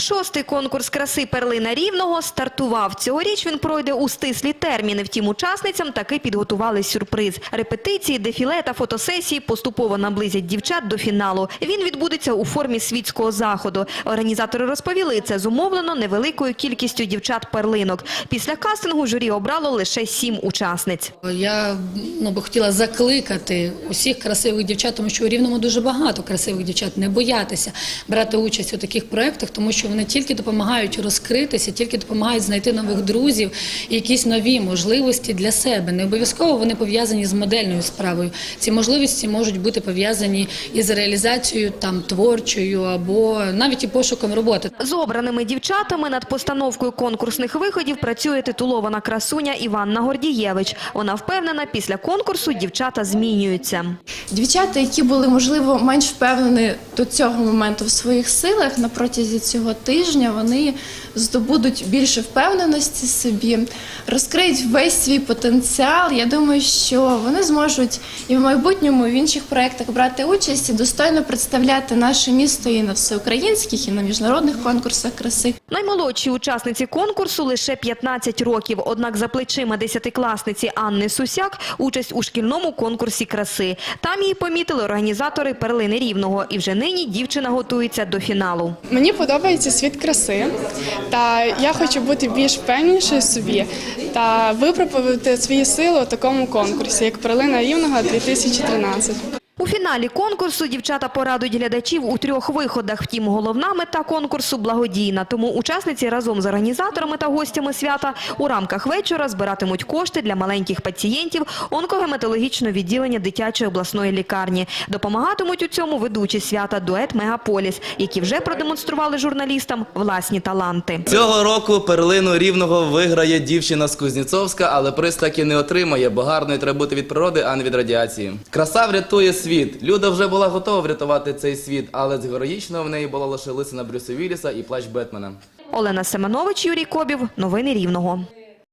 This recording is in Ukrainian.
Шостий конкурс краси перлина Рівного стартував. Цьогоріч він пройде у стислі терміни. Втім, учасницям таки підготували сюрприз. Репетиції, дефіле та фотосесії поступово наблизять дівчат до фіналу. Він відбудеться у формі світського заходу. Організатори розповіли, це зумовлено невеликою кількістю дівчат-перлинок. Після кастингу журі обрало лише сім учасниць. Я ну, би хотіла закликати усіх красивих дівчат, тому що у Рівному дуже багато красивих дівчат, не боятися брати участь у таких проєктах, тому що вони тільки допомагають розкритися, тільки допомагають знайти нових друзів і якісь нові можливості для себе. Не обов'язково вони пов'язані з модельною справою. Ці можливості можуть бути пов'язані із реалізацією там творчою або навіть і пошуком роботи. З обраними дівчатами над постановкою конкурсних виходів працює титулована красуня Іванна Гордієвич. Вона впевнена, після конкурсу дівчата змінюються. Дівчата, які були можливо менш впевнені до цього моменту в своїх силах на протязі цього тижня, вони здобудуть більше впевненості собі, розкриють весь свій потенціал. Я думаю, що вони зможуть і в майбутньому і в інших проєктах брати участь і достойно представляти наше місто і на всеукраїнських, і на міжнародних конкурсах краси. Наймолодшій учасниці конкурсу лише 15 років, однак за плечима десятикласниці Анни Сусяк участь у шкільному конкурсі краси. Там її помітили організатори перлини Рівного, і вже нині дівчина готується до фіналу. Мені подобається світ краси, та я хочу бути більш впевненішою собі та випробувати свої сили у такому конкурсі, як Перлина Рівного 2013. У фіналі конкурсу дівчата порадують глядачів у трьох виходах. Втім, головна мета конкурсу благодійна. Тому учасниці разом з організаторами та гостями свята у рамках вечора збиратимуть кошти для маленьких пацієнтів онкогематологічного відділення дитячої обласної лікарні. Допомагатимуть у цьому ведучі свята дует Мегаполіс, які вже продемонстрували журналістам власні таланти. Цього року перлину рівного виграє дівчина з Кузнєцовська, але приз так і не отримає, бо гарною треба бути від природи, а не від радіації. Краса врятує світ. Люда вже була готова врятувати цей світ, але з героїчного в неї була лише лисина Брюса Вілліса і плащ Бетмена. Олена Семенович, Юрій Кобів. Новини Рівного.